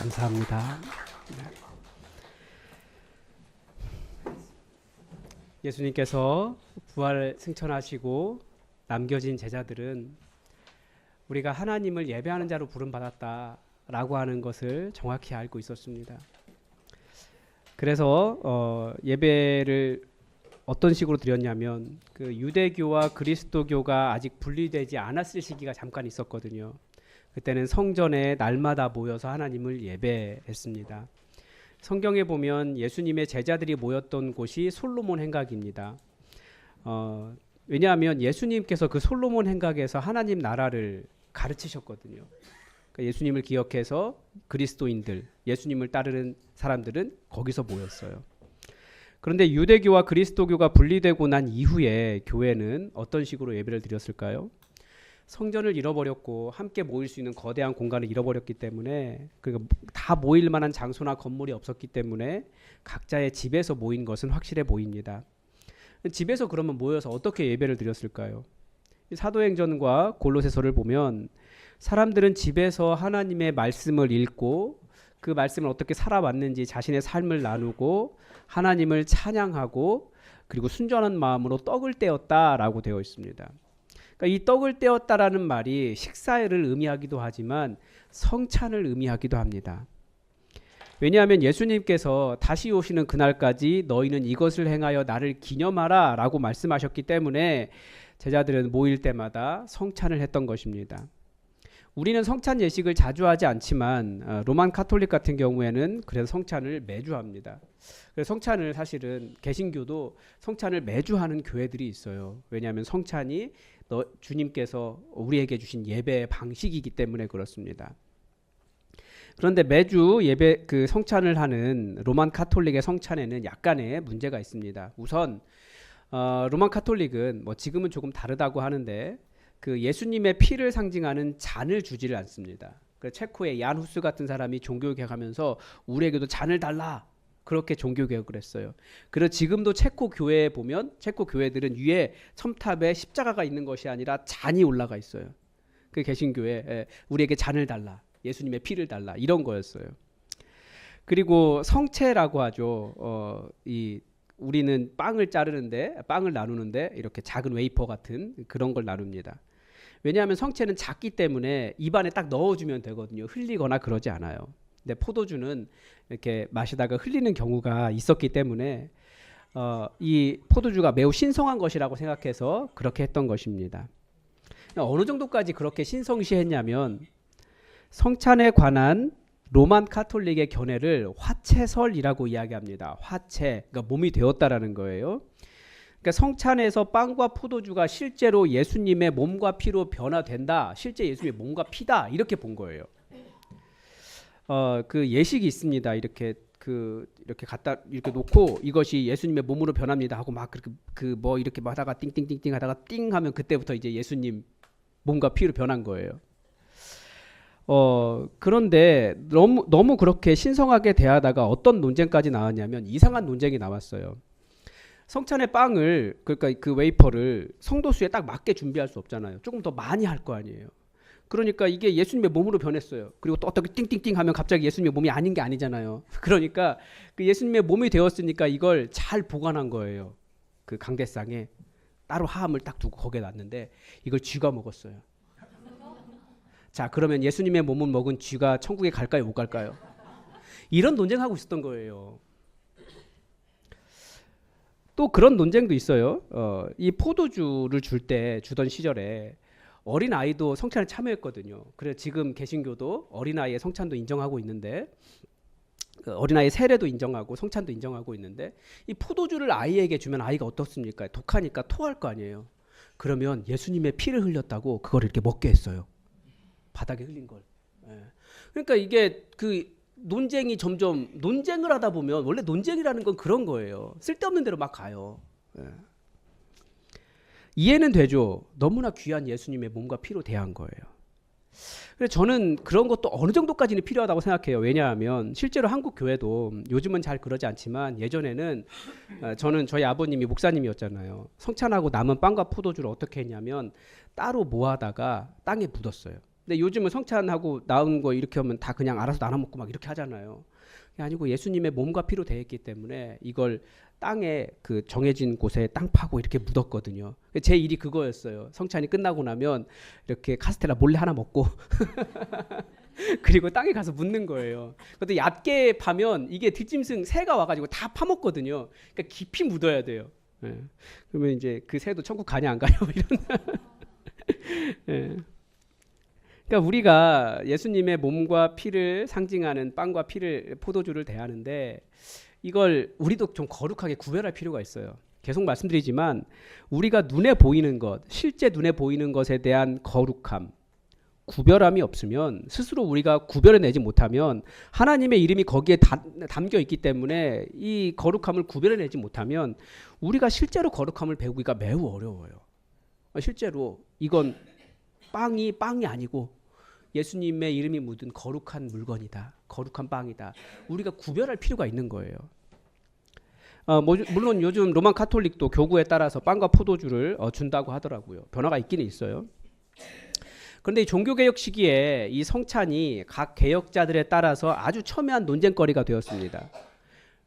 감사합니다. 예수님께서 부활 승천하시고 남겨진 제자들은 우리가 하나님을 예배하는 자로 부름 받았다라고 하는 것을 정확히 알고 있었습니다. 그래서 어, 예배를 어떤 식으로 드렸냐면 그 유대교와 그리스도교가 아직 분리되지 않았을 시기가 잠깐 있었거든요. 그때는 성전에 날마다 모여서 하나님을 예배했습니다. 성경에 보면 예수님의 제자들이 모였던 곳이 솔로몬 행각입니다. 어, 왜냐하면 예수님께서 그 솔로몬 행각에서 하나님 나라를 가르치셨거든요. 그러니까 예수님을 기억해서 그리스도인들, 예수님을 따르는 사람들은 거기서 모였어요. 그런데 유대교와 그리스도교가 분리되고 난 이후에 교회는 어떤 식으로 예배를 드렸을까요? 성전을 잃어버렸고 함께 모일 수 있는 거대한 공간을 잃어버렸기 때문에 그러니까 다 모일 만한 장소나 건물이 없었기 때문에 각자의 집에서 모인 것은 확실해 보입니다. 집에서 그러면 모여서 어떻게 예배를 드렸을까요? 사도행전과 골로새서를 보면 사람들은 집에서 하나님의 말씀을 읽고 그 말씀을 어떻게 살아왔는지 자신의 삶을 나누고 하나님을 찬양하고 그리고 순전한 마음으로 떡을 떼었다라고 되어 있습니다. 그러니까 이 떡을 떼었다라는 말이 식사를 의미하기도 하지만 성찬을 의미하기도 합니다. 왜냐하면 예수님께서 다시 오시는 그날까지 너희는 이것을 행하여 나를 기념하라 라고 말씀하셨기 때문에 제자들은 모일 때마다 성찬을 했던 것입니다. 우리는 성찬 예식을 자주 하지 않지만 어, 로만 카톨릭 같은 경우에는 그래서 성찬을 매주 합니다. 그래서 성찬을 사실은 개신교도 성찬을 매주 하는 교회들이 있어요. 왜냐하면 성찬이 너 주님께서 우리에게 주신 예배의 방식이기 때문에 그렇습니다. 그런데 매주 예배 그 성찬을 하는 로만 카톨릭의 성찬에는 약간의 문제가 있습니다. 우선 어, 로만 카톨릭은 뭐 지금은 조금 다르다고 하는데 그 예수님의 피를 상징하는 잔을 주지를 않습니다. 그 체코의 얀 후스 같은 사람이 종교개혁하면서 우리에게도 잔을 달라 그렇게 종교개혁을 했어요. 그래서 지금도 체코 교회에 보면 체코 교회들은 위에 첨탑에 십자가가 있는 것이 아니라 잔이 올라가 있어요. 그 개신교회 에, 우리에게 잔을 달라 예수님의 피를 달라 이런 거였어요. 그리고 성체라고 하죠. 어, 이 우리는 빵을 자르는데 빵을 나누는데 이렇게 작은 웨이퍼 같은 그런 걸 나눕니다. 왜냐하면 성체는 작기 때문에 입안에 딱 넣어주면 되거든요. 흘리거나 그러지 않아요. 근데 포도주는 이렇게 마시다가 흘리는 경우가 있었기 때문에 어, 이 포도주가 매우 신성한 것이라고 생각해서 그렇게 했던 것입니다. 어느 정도까지 그렇게 신성시했냐면 성찬에 관한 로만 카톨릭의 견해를 화채설이라고 이야기합니다. 화채, 그러니까 몸이 되었다라는 거예요. 그러니까 성찬에서 빵과 포도주가 실제로 예수님의 몸과 피로 변화된다. 실제 예수님의 몸과 피다. 이렇게 본 거예요. 어, 그 예식이 있습니다. 이렇게 그 이렇게 갖다 이렇게 놓고 이것이 예수님의 몸으로 변합니다 하고 막 그렇게 그 뭐 이렇게 막 하다가 띵띵띵띵 하다가 띵 하면 그때부터 이제 예수님 몸과 피로 변한 거예요. 어 그런데 너무 너무 그렇게 신성하게 대하다가 어떤 논쟁까지 나왔냐면 이상한 논쟁이 나왔어요. 성찬의 빵을 그러니까 그 웨이퍼를 성도수에 딱 맞게 준비할 수 없잖아요. 조금 더 많이 할 거 아니에요. 그러니까 이게 예수님의 몸으로 변했어요. 그리고 또 어떻게 띵띵띵 하면 갑자기 예수님의 몸이 아닌 게 아니잖아요. 그러니까 그 예수님의 몸이 되었으니까 이걸 잘 보관한 거예요. 그 강대상에 따로 하함을 딱 두고 거기에 놨는데 이걸 쥐가 먹었어요. 자, 그러면 예수님의 몸을 먹은 쥐가 천국에 갈까요, 못 갈까요? 이런 논쟁하고 있었던 거예요. 또 그런 논쟁도 있어요. 어, 이 포도주를 줄 때 주던 시절에 어린 아이도 성찬에 참여했거든요. 그래서 지금 개신교도 어린 아이의 성찬도 인정하고 있는데 그 어린 아이의 세례도 인정하고 성찬도 인정하고 있는데 이 포도주를 아이에게 주면 아이가 어떻습니까? 독하니까 토할 거 아니에요. 그러면 예수님의 피를 흘렸다고 그걸 이렇게 먹게 했어요. 바닥에 흘린 걸. 예. 그러니까 이게 그 논쟁이 점점 논쟁을 하다 보면 원래 논쟁이라는 건 그런 거예요. 쓸데없는 대로 막 가요. 예. 이해는 되죠. 너무나 귀한 예수님의 몸과 피로 대한 거예요. 그래서 저는 그런 것도 어느 정도까지는 필요하다고 생각해요. 왜냐하면 실제로 한국 교회도 요즘은 잘 그러지 않지만 예전에는 어, 저는 저희 아버님이 목사님이었잖아요. 성찬하고 남은 빵과 포도주를 어떻게 했냐면 따로 모아다가 땅에 묻었어요. 근데 요즘은 성찬하고 나온 거 이렇게 하면 다 그냥 알아서 나눠 먹고 막 이렇게 하잖아요. 그게 아니고 예수님의 몸과 피로 되어 있기 때문에 이걸 땅에 그 정해진 곳에 땅 파고 이렇게 묻었거든요. 제 일이 그거였어요. 성찬이 끝나고 나면 이렇게 카스테라 몰래 하나 먹고 그리고 땅에 가서 묻는 거예요. 근데 얕게 파면 이게 뒷짐승 새가 와가지고 다 파먹거든요. 그러니까 깊이 묻어야 돼요. 예. 그러면 이제 그 새도 천국 가냐 안 가냐 뭐 이런. 예. 그러니까 우리가 예수님의 몸과 피를 상징하는 빵과 피를 포도주를 대하는데 이걸 우리도 좀 거룩하게 구별할 필요가 있어요. 계속 말씀드리지만 우리가 눈에 보이는 것, 실제 눈에 보이는 것에 대한 거룩함, 구별함이 없으면 스스로 우리가 구별해내지 못하면 하나님의 이름이 거기에 다- 담겨 있기 때문에 이 거룩함을 구별해내지 못하면 우리가 실제로 거룩함을 배우기가 매우 어려워요. 실제로 이건 빵이 빵이 아니고 예수님의 이름이 묻은 거룩한 물건이다. 거룩한 빵이다. 우리가 구별할 필요가 있는 거예요. 어, 뭐, 물론 요즘 로만 카톨릭도 교구에 따라서 빵과 포도주를 어, 준다고 하더라고요. 변화가 있기는 있어요. 그런데 이 종교개혁 시기에 이 성찬이 각 개혁자들에 따라서 아주 첨예한 논쟁거리가 되었습니다.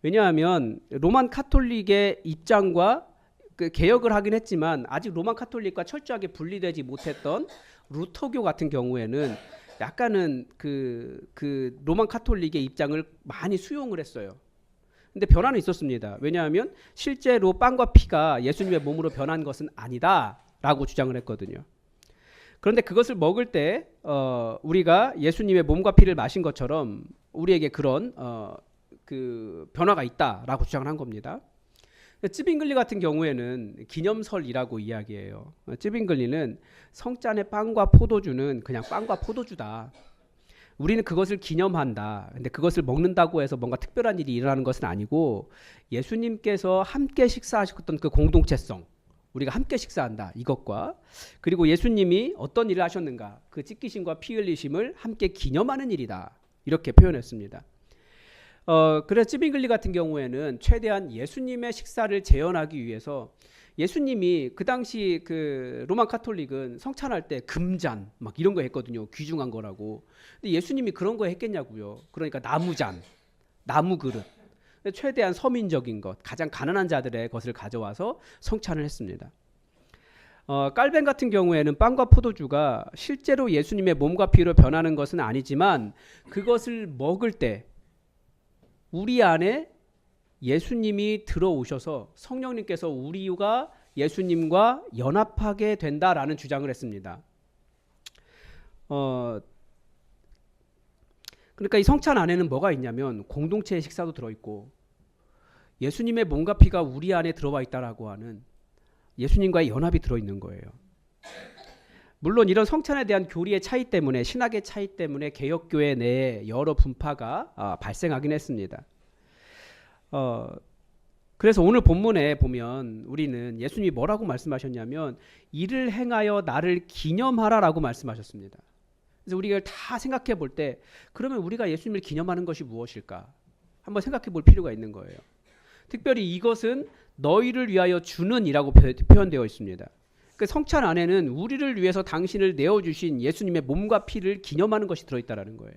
왜냐하면 로만 카톨릭의 입장과 그 개혁을 하긴 했지만 아직 로만 카톨릭과 철저하게 분리되지 못했던 루터교 같은 경우에는 약간은 그, 그 로만 카톨릭의 입장을 많이 수용을 했어요. 근데 변화는 있었습니다. 왜냐하면 실제로 빵과 피가 예수님의 몸으로 변한 것은 아니다라고 주장을 했거든요. 그런데 그것을 먹을 때 어, 우리가 예수님의 몸과 피를 마신 것처럼 우리에게 그런 어, 그 변화가 있다라고 주장을 한 겁니다. 찌빙글리 같은 경우에는 기념설이라고 이야기해요. 어, 찌빙글리는 성찬의 빵과 포도주는 그냥 빵과 포도주다. 우리는 그것을 기념한다. 근데 그것을 먹는다고 해서 뭔가 특별한 일이 일어나는 것은 아니고 예수님께서 함께 식사하셨던 그 공동체성, 우리가 함께 식사한다. 이것과 그리고 예수님이 어떤 일을 하셨는가, 그 찢기심과 피 흘리심을 함께 기념하는 일이다. 이렇게 표현했습니다. 어, 그래서 찌빙글리 같은 경우에는 최대한 예수님의 식사를 재현하기 위해서 예수님이 그 당시 그 로마 카톨릭은 성찬할 때 금잔 막 이런 거 했거든요. 귀중한 거라고. 근데 예수님이 그런 거 했겠냐고요. 그러니까 나무잔, 나무 그릇. 최대한 서민적인 것, 가장 가난한 자들의 것을 가져와서 성찬을 했습니다. 어, 깔벤 같은 경우에는 빵과 포도주가 실제로 예수님의 몸과 피로 변하는 것은 아니지만 그것을 먹을 때 우리 안에 예수님이 들어오셔서 성령님께서 우리가 예수님과 연합하게 된다라는 주장을 했습니다. 어, 그러니까 이 성찬 안에는 뭐가 있냐면 공동체의 식사도 들어있고 예수님의 몸과 피가 우리 안에 들어와 있다라고 하는 예수님과의 연합이 들어있는 거예요. 물론 이런 성찬에 대한 교리의 차이 때문에 신학의 차이 때문에 개혁교회 내에 여러 분파가 아, 발생하긴 했습니다. 어, 그래서 오늘 본문에 보면 우리는 예수님이 뭐라고 말씀하셨냐면 이를 행하여 나를 기념하라라고 말씀하셨습니다. 그래서 우리가 다 생각해 볼 때 그러면 우리가 예수님을 기념하는 것이 무엇일까? 한번 생각해 볼 필요가 있는 거예요. 특별히 이것은 너희를 위하여 주는이라고 표현되어 있습니다. 그 성찬 안에는 우리를 위해서 당신을 내어 주신 예수님의 몸과 피를 기념하는 것이 들어 있다라는 거예요.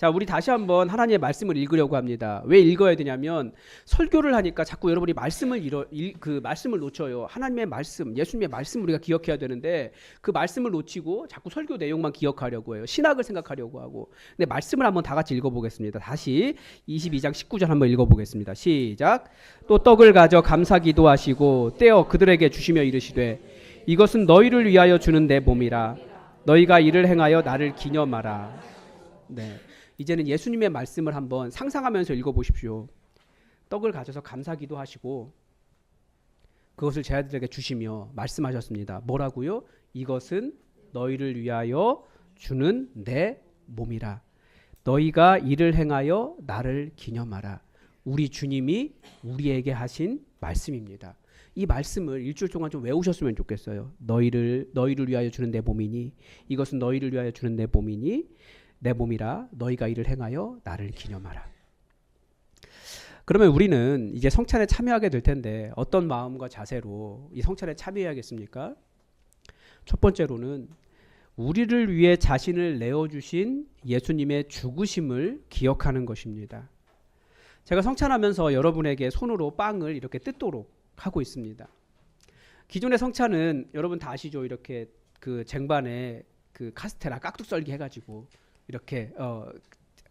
자, 우리 다시 한번 하나님의 말씀을 읽으려고 합니다. 왜 읽어야 되냐면 설교를 하니까 자꾸 여러분이 말씀을 잃어, 일, 그 말씀을 놓쳐요. 하나님의 말씀, 예수님의 말씀 우리가 기억해야 되는데 그 말씀을 놓치고 자꾸 설교 내용만 기억하려고 해요. 신학을 생각하려고 하고. 근데 말씀을 한번 다 같이 읽어 보겠습니다. 다시 22장 19절 한번 읽어 보겠습니다. 시작. 또 떡을 가져 감사 기도하시고 떼어 그들에게 주시며 이르시되 이것은 너희를 위하여 주는 내 몸이라 너희가 이를 행하여 나를 기념하라. 네. 이제는 예수님의 말씀을 한번 상상하면서 읽어 보십시오. 떡을 가져서 감사기도 하시고 그것을 제 아들에게 주시며 말씀하셨습니다. 뭐라고요? 이것은 너희를 위하여 주는 내 몸이라. 너희가 이를 행하여 나를 기념하라. 우리 주님이 우리에게 하신 말씀입니다. 이 말씀을 일주일 동안 좀 외우셨으면 좋겠어요. 너희를 너희를 위하여 주는 내 몸이니 이것은 너희를 위하여 주는 내 몸이니 내 몸이라 너희가 이를 행하여 나를 기념하라. 그러면 우리는 이제 성찬에 참여하게 될 텐데 어떤 마음과 자세로 이 성찬에 참여해야겠습니까? 첫 번째로는 우리를 위해 자신을 내어 주신 예수님의 죽으심을 기억하는 것입니다. 제가 성찬하면서 여러분에게 손으로 빵을 이렇게 뜯도록 하고 있습니다. 기존의 성찬은 여러분 다 아시죠? 이렇게 그 쟁반에 그 카스테라 깍둑 썰기 해가지고 이렇게 어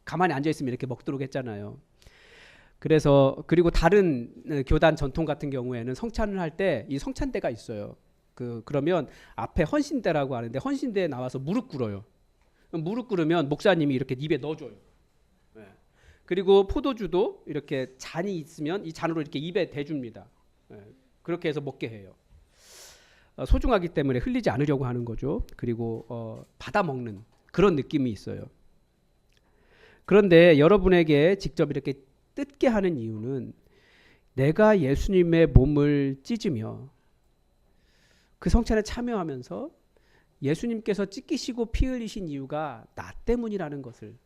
가만히 앉아 있으면 이렇게 먹도록 했잖아요. 그래서 그리고 다른 어, 교단 전통 같은 경우에는 성찬을 할 때 이 성찬대가 있어요. 그 그러면 앞에 헌신대라고 하는데 헌신대에 나와서 무릎 꿇어요. 무릎 꿇으면 목사님이 이렇게 입에 넣어줘요. 예. 그리고 포도주도 이렇게 잔이 있으면 이 잔으로 이렇게 입에 대줍니다. 예. 그렇게 해서 먹게 해요. 어, 소중하기 때문에 흘리지 않으려고 하는 거죠. 그리고 어, 받아 먹는 그런 느낌이 있어요. 그런데 여러분에게 직접 이렇게 뜯게 하는 이유는 내가 예수님의 몸을 찢으며 그 성찬에 참여하면서 예수님께서 찢기시고 피 흘리신 이유가 나 때문이라는 것을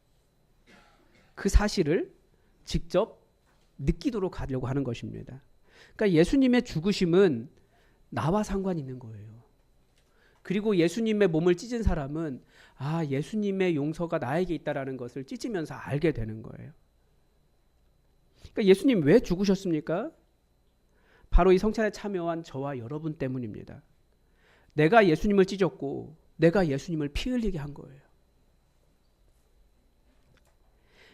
그 사실을 직접 느끼도록 하려고 하는 것입니다. 그러니까 예수님의 죽으심은 나와 상관 있는 거예요. 그리고 예수님의 몸을 찢은 사람은 아, 예수님의 용서가 나에게 있다라는 것을 찢으면서 알게 되는 거예요. 그러니까 예수님 왜 죽으셨습니까? 바로 이 성찬에 참여한 저와 여러분 때문입니다. 내가 예수님을 찢었고 내가 예수님을 피 흘리게 한 거예요.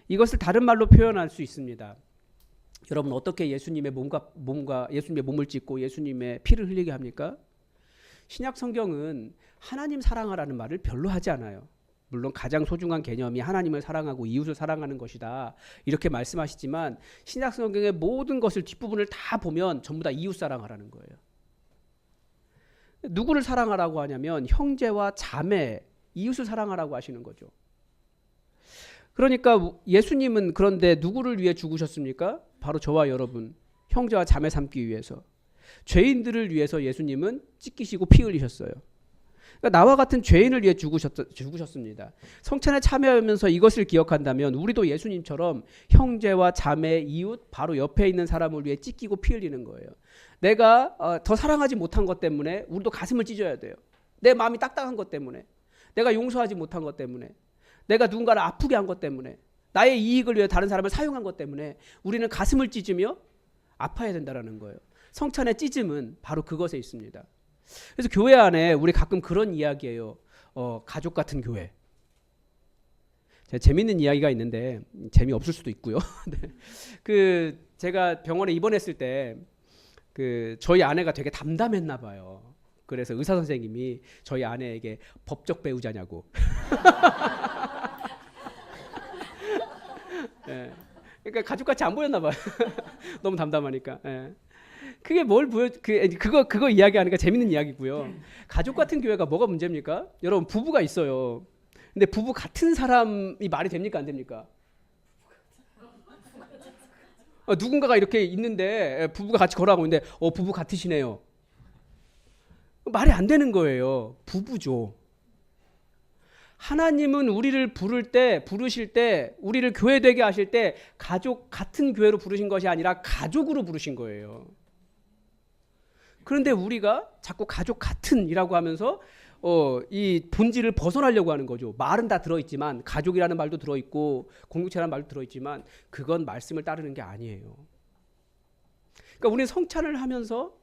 이것을 다른 말로 표현할 수 있습니다. 여러분 어떻게 예수님의 몸과 몸과 예수님의 몸을 찢고 예수님의 피를 흘리게 합니까? 신약 성경은 하나님 사랑하라는 말을 별로 하지 않아요. 물론 가장 소중한 개념이 하나님을 사랑하고 이웃을 사랑하는 것이다. 이렇게 말씀하시지만 신약 성경의 모든 것을 뒷부분을 다 보면 전부 다 이웃 사랑하라는 거예요. 누구를 사랑하라고 하냐면 형제와 자매, 이웃을 사랑하라고 하시는 거죠. 그러니까 예수님은 그런데 누구를 위해 죽으셨습니까? 바로 저와 여러분, 형제와 자매 삼기 위해서. 죄인들을 위해서 예수님은 찢기시고 피 흘리셨어요. 그러니까 나와 같은 죄인을 위해 죽으셨, 죽으셨습니다. 성찬에 참여하면서 이것을 기억한다면 우리도 예수님처럼 형제와 자매, 이웃, 바로 옆에 있는 사람을 위해 찢기고 피 흘리는 거예요. 내가 어, 더 사랑하지 못한 것 때문에 우리도 가슴을 찢어야 돼요. 내 마음이 딱딱한 것 때문에, 내가 용서하지 못한 것 때문에, 내가 누군가를 아프게 한 것 때문에, 나의 이익을 위해 다른 사람을 사용한 것 때문에 우리는 가슴을 찢으며 아파야 된다라는 거예요. 성찬의 찢음은 바로 그것에 있습니다. 그래서 교회 안에 우리 가끔 그런 이야기예요. 어, 가족 같은 교회. 제가 재밌는 이야기가 있는데 재미 없을 수도 있고요. 네. 그 제가 병원에 입원했을 때 그 저희 아내가 되게 담담했나 봐요. 그래서 의사 선생님이 저희 아내에게 법적 배우자냐고. 예. 그러니까 가족같이 안 보였나 봐요. 너무 담담하니까. 예. 그게 뭘 보여 그 그거 그거 이야기하니까 재밌는 이야기고요. 가족 같은 교회가 뭐가 문제입니까? 여러분 부부가 있어요. 근데 부부 같은 사람이 말이 됩니까 안 됩니까? 어, 누군가가 이렇게 있는데 예, 부부가 같이 걸어가고 있는데 어 부부 같으시네요. 말이 안 되는 거예요. 부부죠. 하나님은 우리를 부를 때 부르실 때 우리를 교회 되게 하실 때 가족 같은 교회로 부르신 것이 아니라 가족으로 부르신 거예요. 그런데 우리가 자꾸 가족 같은이라고 하면서 어, 이 본질을 벗어나려고 하는 거죠. 말은 다 들어있지만 가족이라는 말도 들어있고 공동체라는 말도 들어있지만 그건 말씀을 따르는 게 아니에요. 그러니까 우리는 성찬을 하면서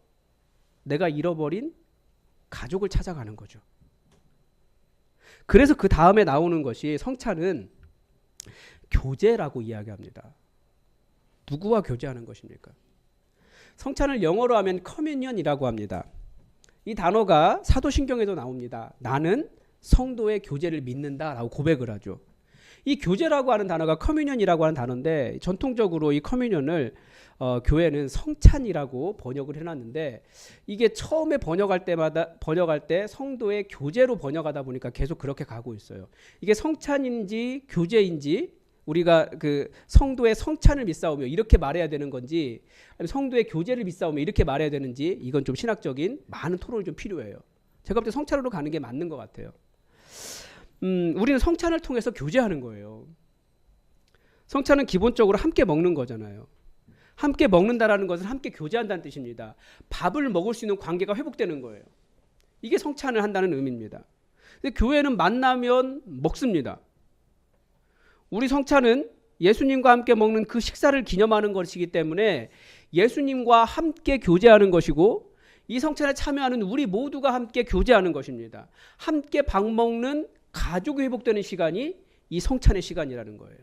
내가 잃어버린 가족을 찾아가는 거죠. 그래서 그 다음에 나오는 것이 성찬은 교제라고 이야기합니다. 누구와 교제하는 것입니까? 성찬을 영어로 하면 커뮤니언이라고 합니다. 이 단어가 사도신경에도 나옵니다. 나는 성도의 교제를 믿는다라고 고백을 하죠. 이 교제라고 하는 단어가 커뮤니언이라고 하는 단어인데 전통적으로 이 커뮤니언을 어, 교회는 성찬이라고 번역을 해놨는데 이게 처음에 번역할 때마다 번역할 때 성도의 교제로 번역하다 보니까 계속 그렇게 가고 있어요. 이게 성찬인지 교제인지 우리가 그 성도의 성찬을 믿사오며 이렇게 말해야 되는 건지 성도의 교제를 믿사오며 이렇게 말해야 되는지 이건 좀 신학적인 많은 토론이 좀 필요해요. 제가 볼 때 성찬으로 가는 게 맞는 것 같아요. 음, 우리는 성찬을 통해서 교제하는 거예요. 성찬은 기본적으로 함께 먹는 거잖아요. 함께 먹는다라는 것은 함께 교제한다는 뜻입니다. 밥을 먹을 수 있는 관계가 회복되는 거예요. 이게 성찬을 한다는 의미입니다. 교회는 만나면 먹습니다. 우리 성찬은 예수님과 함께 먹는 그 식사를 기념하는 것이기 때문에 예수님과 함께 교제하는 것이고 이 성찬에 참여하는 우리 모두가 함께 교제하는 것입니다. 함께 밥 먹는 가족이 회복되는 시간이 이 성찬의 시간이라는 거예요.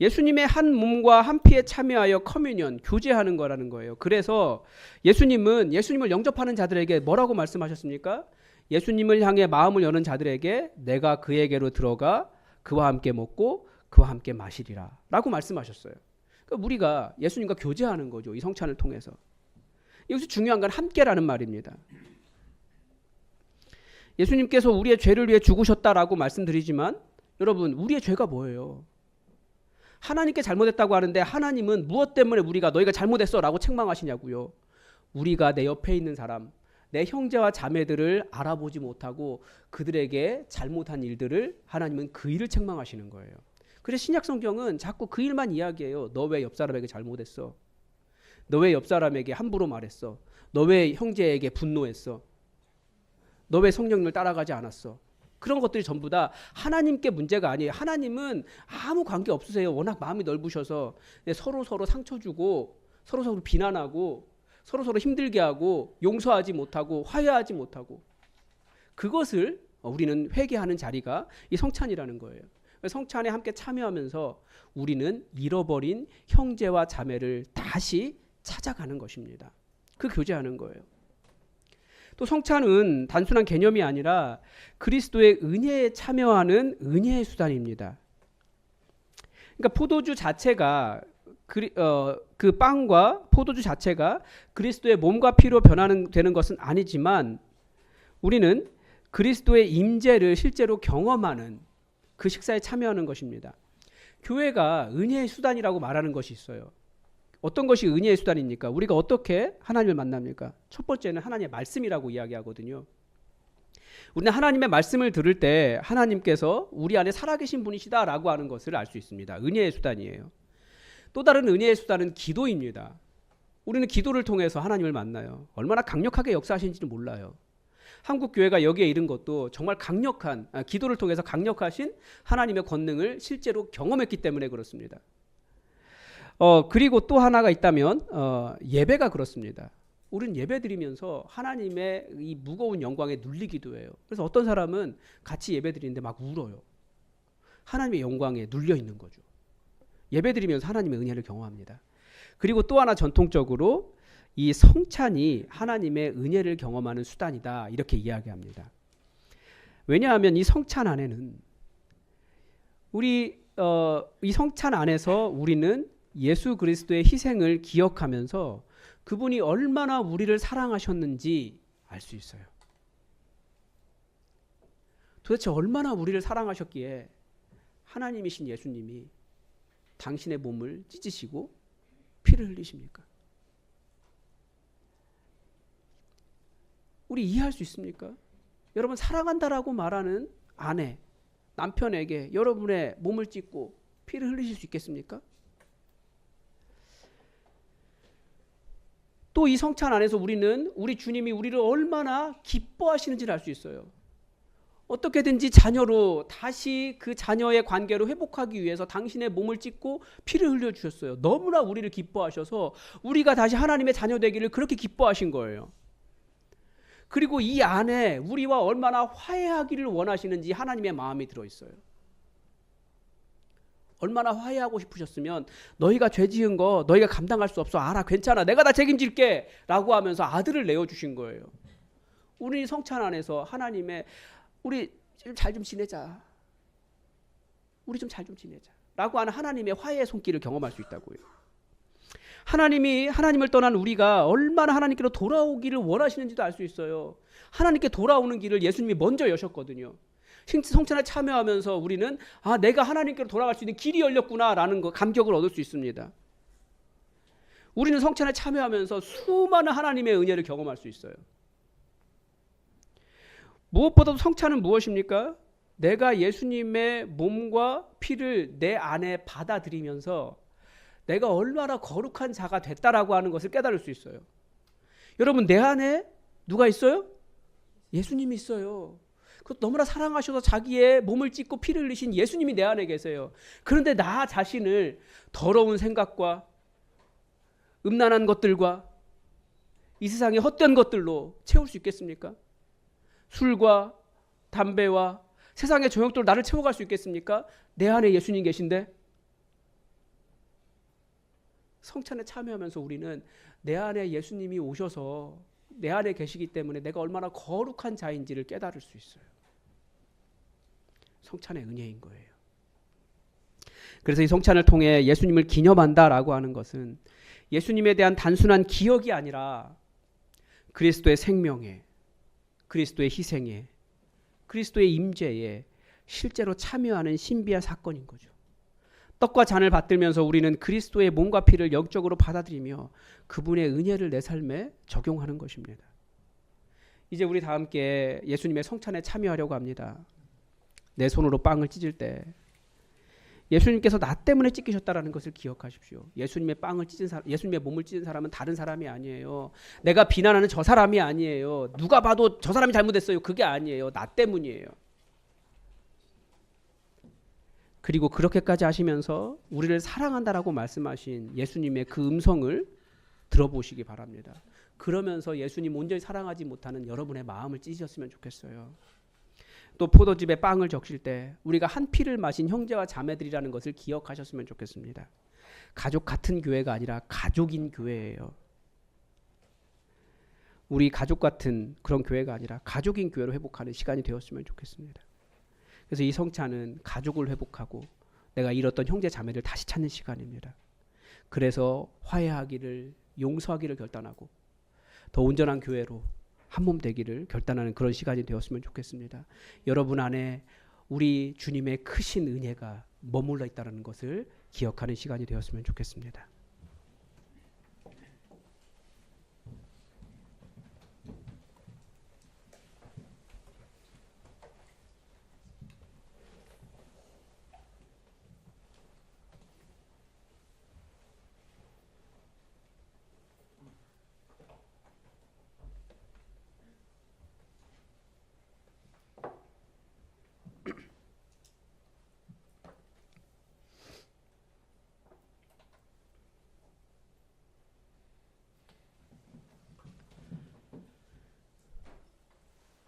예수님의 한 몸과 한 피에 참여하여 커뮤니언 교제하는 거라는 거예요. 그래서 예수님은 예수님을 영접하는 자들에게 뭐라고 말씀하셨습니까? 예수님을 향해 마음을 여는 자들에게 내가 그에게로 들어가 그와 함께 먹고 그와 함께 마시리라라고 말씀하셨어요. 그러니까 우리가 예수님과 교제하는 거죠. 이 성찬을 통해서. 여기서 중요한 건 함께라는 말입니다. 예수님께서 우리의 죄를 위해 죽으셨다라고 말씀드리지만 여러분 우리의 죄가 뭐예요? 하나님께 잘못했다고 하는데 하나님은 무엇 때문에 우리가 너희가 잘못했어 라고 책망하시냐고요. 우리가 내 옆에 있는 사람, 내 형제와 자매들을 알아보지 못하고 그들에게 잘못한 일들을 하나님은 그 일을 책망하시는 거예요. 그래서 신약 성경은 자꾸 그 일만 이야기해요. 너 왜 옆 사람에게 잘못했어? 너 왜 옆 사람에게 함부로 말했어? 너 왜 형제에게 분노했어? 너 왜 성령님을 따라가지 않았어? 그런 것들이 전부 다 하나님께 문제가 아니에요. 하나님은 아무 관계 없으세요. 워낙 마음이 넓으셔서 서로 서로 상처 주고 서로 서로 비난하고 서로 서로 힘들게 하고 용서하지 못하고 화해하지 못하고 그것을 우리는 회개하는 자리가 이 성찬이라는 거예요. 성찬에 함께 참여하면서 우리는 잃어버린 형제와 자매를 다시 찾아가는 것입니다. 그 교제하는 거예요. 또 성찬은 단순한 개념이 아니라 그리스도의 은혜에 참여하는 은혜의 수단입니다. 그러니까 포도주 자체가 그, 어, 그 빵과 포도주 자체가 그리스도의 몸과 피로 변하는 되는 것은 아니지만 우리는 그리스도의 임재를 실제로 경험하는 그 식사에 참여하는 것입니다. 교회가 은혜의 수단이라고 말하는 것이 있어요. 어떤 것이 은혜의 수단입니까? 우리가 어떻게 하나님을 만납니까? 첫 번째는 하나님의 말씀이라고 이야기하거든요. 우리는 하나님의 말씀을 들을 때 하나님께서 우리 안에 살아계신 분이시다라고 하는 것을 알 수 있습니다. 은혜의 수단이에요. 또 다른 은혜의 수단은 기도입니다. 우리는 기도를 통해서 하나님을 만나요. 얼마나 강력하게 역사하신지는 몰라요. 한국 교회가 여기에 이른 것도 정말 강력한 아, 기도를 통해서 강력하신 하나님의 권능을 실제로 경험했기 때문에 그렇습니다. 어, 그리고 또 하나가 있다면 어, 예배가 그렇습니다. 우리는 예배 드리면서 하나님의 이 무거운 영광에 눌리기도 해요. 그래서 어떤 사람은 같이 예배 드리는데 막 울어요. 하나님의 영광에 눌려 있는 거죠. 예배 드리면서 하나님의 은혜를 경험합니다. 그리고 또 하나 전통적으로 이 성찬이 하나님의 은혜를 경험하는 수단이다. 이렇게 이야기합니다. 왜냐하면 이 성찬 안에는 우리 어, 이 성찬 안에서 우리는 예수 그리스도의 희생을 기억하면서 그분이 얼마나 우리를 사랑하셨는지 알 수 있어요. 도대체 얼마나 우리를 사랑하셨기에 하나님이신 예수님이 당신의 몸을 찢으시고 피를 흘리십니까? 우리 이해할 수 있습니까? 여러분 사랑한다라고 말하는 아내, 남편에게 여러분의 몸을 찢고 피를 흘리실 수 있겠습니까? 또 이 성찬 안에서 우리는 우리 주님이 우리를 얼마나 기뻐하시는지를 알 수 있어요. 어떻게든지 자녀로 다시 그 자녀의 관계로 회복하기 위해서 당신의 몸을 찢고 피를 흘려 주셨어요. 너무나 우리를 기뻐하셔서 우리가 다시 하나님의 자녀 되기를 그렇게 기뻐하신 거예요. 그리고 이 안에 우리와 얼마나 화해하기를 원하시는지 하나님의 마음이 들어 있어요. 얼마나 화해하고 싶으셨으면 너희가 죄 지은 거 너희가 감당할 수 없어. 알아. 괜찮아. 내가 다 책임질게. 라고 하면서 아들을 내어 주신 거예요. 우리 성찬 안에서 하나님의 우리 잘 좀 지내자. 우리 좀잘좀 지내자. 라고 하는 하나님의 화해의 손길을 경험할 수 있다고요. 하나님이 하나님을 떠난 우리가 얼마나 하나님께로 돌아오기를 원하시는지도 알 수 있어요. 하나님께 돌아오는 길을 예수님이 먼저 여셨거든요. 성찬에 참여하면서 우리는 아 내가 하나님께로 돌아갈 수 있는 길이 열렸구나라는 거 감격을 얻을 수 있습니다. 우리는 성찬에 참여하면서 수많은 하나님의 은혜를 경험할 수 있어요. 무엇보다도 성찬은 무엇입니까? 내가 예수님의 몸과 피를 내 안에 받아들이면서 내가 얼마나 거룩한 자가 됐다라고 하는 것을 깨달을 수 있어요. 여러분 내 안에 누가 있어요? 예수님이 있어요. 그 너무나 사랑하셔서 자기의 몸을 찢고 피를 흘리신 예수님이 내 안에 계세요. 그런데 나 자신을 더러운 생각과 음란한 것들과 이 세상의 헛된 것들로 채울 수 있겠습니까? 술과 담배와 세상의 정욕들로 나를 채워갈 수 있겠습니까? 내 안에 예수님 계신데 성찬에 참여하면서 우리는 내 안에 예수님이 오셔서 내 안에 계시기 때문에 내가 얼마나 거룩한 자인지를 깨달을 수 있어요. 성찬의 은혜인 거예요. 그래서 이 성찬을 통해 예수님을 기념한다라고 하는 것은 예수님에 대한 단순한 기억이 아니라 그리스도의 생명에 그리스도의 희생에 그리스도의 임재에 실제로 참여하는 신비한 사건인 거죠. 떡과 잔을 받들면서 우리는 그리스도의 몸과 피를 영적으로 받아들이며 그분의 은혜를 내 삶에 적용하는 것입니다. 이제 우리 다 함께 예수님의 성찬에 참여하려고 합니다. 내 손으로 빵을 찢을 때 예수님께서 나 때문에 찢기셨다라는 것을 기억하십시오. 예수님의 빵을 찢은 사람, 예수님의 몸을 찢은 사람은 다른 사람이 아니에요. 내가 비난하는 저 사람이 아니에요. 누가 봐도 저 사람이 잘못했어요. 그게 아니에요. 나 때문이에요. 그리고 그렇게까지 하시면서 우리를 사랑한다라고 말씀하신 예수님의 그 음성을 들어보시기 바랍니다. 그러면서 예수님 온전히 사랑하지 못하는 여러분의 마음을 찢으셨으면 좋겠어요. 또 포도즙에 빵을 적실 때 우리가 한 피를 마신 형제와 자매들이라는 것을 기억하셨으면 좋겠습니다. 가족 같은 교회가 아니라 가족인 교회예요. 우리 가족 같은 그런 교회가 아니라 가족인 교회로 회복하는 시간이 되었으면 좋겠습니다. 그래서 이 성찬은 가족을 회복하고 내가 잃었던 형제 자매를 다시 찾는 시간입니다. 그래서 화해하기를 용서하기를 결단하고 더 온전한 교회로 한 몸 되기를 결단하는 그런 시간이 되었으면 좋겠습니다. 여러분 안에 우리 주님의 크신 은혜가 머물러 있다는 것을 기억하는 시간이 되었으면 좋겠습니다.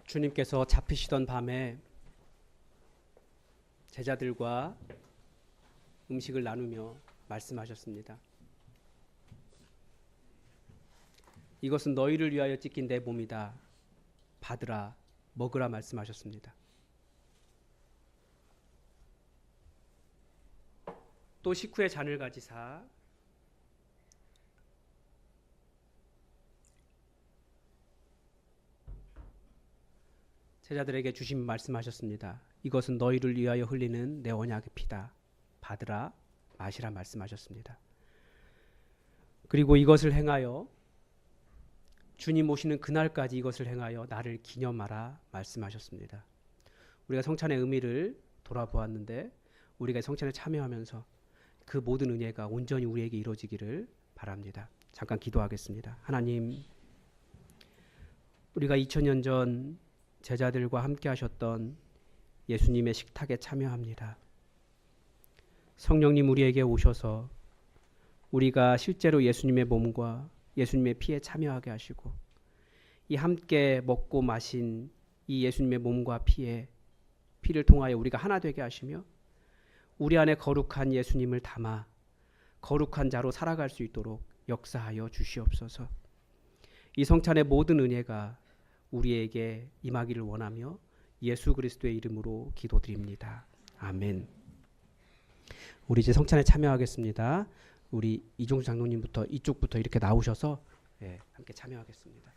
주님께서 잡히시던 밤에 제자들과 음식을 나누며 말씀하셨습니다. 이것은 너희를 위하여 찢긴 내 몸이다. 받으라, 먹으라 말씀하셨습니다. 또 식후에 잔을 가지사 제자들에게 주신 말씀하셨습니다. 이것은 너희를 위하여 흘리는 내 언약의 피다. 받으라 마시라 말씀하셨습니다. 그리고 이것을 행하여 주님 오시는 그날까지 이것을 행하여 나를 기념하라 말씀하셨습니다. 우리가 성찬의 의미를 돌아보았는데 우리가 성찬에 참여하면서 그 모든 은혜가 온전히 우리에게 이루어지기를 바랍니다. 잠깐 기도하겠습니다. 하나님 우리가 2000년 전 제자들과 함께 하셨던 예수님의 식탁에 참여합니다. 성령님 우리에게 오셔서 우리가 실제로 예수님의 몸과 예수님의 피에 참여하게 하시고 이 함께 먹고 마신 이 예수님의 몸과 피에 피를 통하여 우리가 하나 되게 하시며 우리 안에 거룩한 예수님을 담아 거룩한 자로 살아갈 수 있도록 역사하여 주시옵소서. 이 성찬의 모든 은혜가 우리에게 임하기를 원하며 예수 그리스도의 이름으로 기도드립니다. 아멘. 우리 이제 성찬에 참여하겠습니다. 우리 이종수 장로님부터 이쪽부터 이렇게 나오셔서 예, 함께 참여하겠습니다.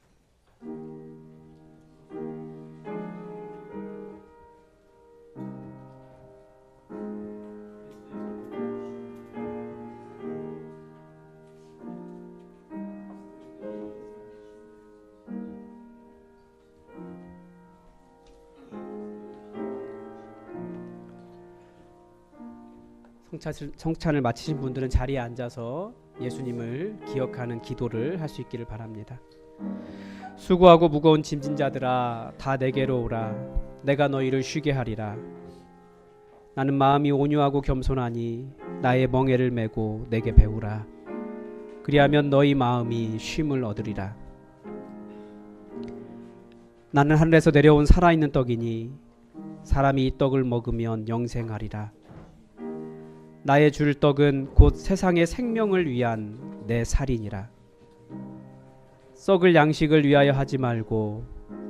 성찬을, 성찬을 마치신 분들은 자리에 앉아서 예수님을 기억하는 기도를 할 수 있기를 바랍니다. 수고하고 무거운 짐진 자들아 다 내게로 오라. 내가 너희를 쉬게 하리라. 나는 마음이 온유하고 겸손하니 나의 멍에를 메고 내게 배우라. 그리하면 너희 마음이 쉼을 얻으리라. 나는 하늘에서 내려온 살아있는 떡이니 사람이 이 떡을 먹으면 영생하리라 나의 줄 떡은 곧 세상의 생명을 위한 내 살이니라 썩을 양식을 위하여 하지 말고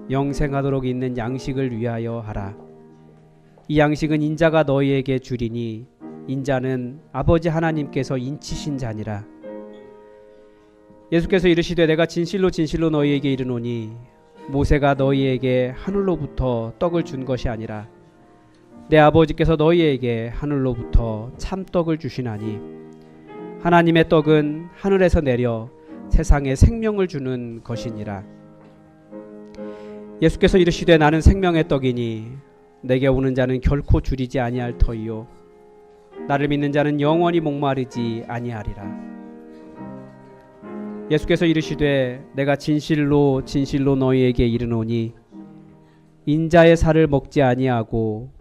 영생하도록 있는 양식을 위하여 하라. 이 양식은 인자가 너희에게 주리니 인자는 아버지 하나님께서 인치신 자니라. 예수께서 이르시되 내가 진실로 진실로 너희에게 이르노니 모세가 너희에게 하늘로부터 떡을 준 것이 아니라 내 아버지께서 너희에게 하늘로부터 참떡을 주시나니 하나님의 떡은 하늘에서 내려 세상에 생명을 주는 것이니라. 예수께서 이르시되 나는 생명의 떡이니 내게 오는 자는 결코 줄이지 아니할 터이요 나를 믿는 자는 영원히 목마르지 아니하리라. 예수께서 이르시되 내가 진실로 진실로 너희에게 이르노니 인자의 살을 먹지 아니하고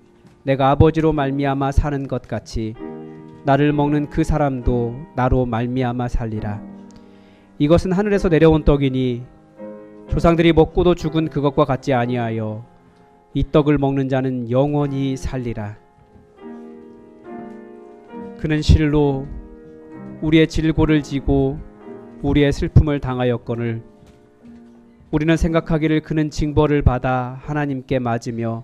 내가 아버지로 말미암아 사는 것 같이 나를 먹는 그 사람도 나로 말미암아 살리라 이것은 하늘에서 내려온 떡이니 조상들이 먹고도 죽은 그것과 같지 아니하여 이 떡을 먹는 자는 영원히 살리라. 그는 실로 우리의 질고를 지고 우리의 슬픔을 당하였거늘 우리는 생각하기를 그는 징벌을 받아 하나님께 맞으며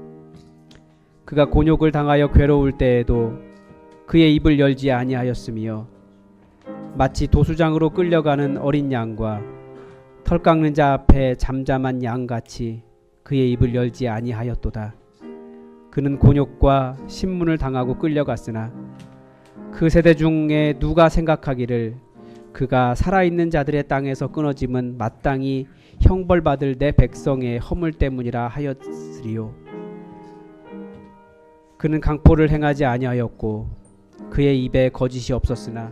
그가 곤욕을 당하여 괴로울 때에도 그의 입을 열지 아니하였으며 마치 도수장으로 끌려가는 어린 양과 털 깎는 자 앞에 잠잠한 양같이 그의 입을 열지 아니하였도다. 그는 곤욕과 신문을 당하고 끌려갔으나 그 세대 중에 누가 생각하기를 그가 살아있는 자들의 땅에서 끊어짐은 마땅히 형벌받을 내 백성의 허물 때문이라 하였으리요. 그는 강포를 행하지 아니하였고 그의 입에 거짓이 없었으나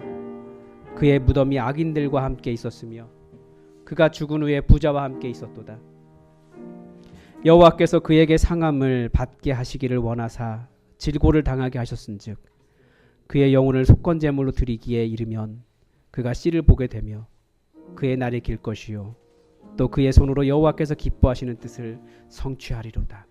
그의 무덤이 악인들과 함께 있었으며 그가 죽은 후에 부자와 함께 있었도다. 여호와께서 그에게 상함을 받게 하시기를 원하사 질고를 당하게 하셨은즉 그의 영혼을 속건 제물로 드리기에 이르면 그가 씨를 보게 되며 그의 날이 길 것이요 또 그의 손으로 여호와께서 기뻐하시는 뜻을 성취하리로다.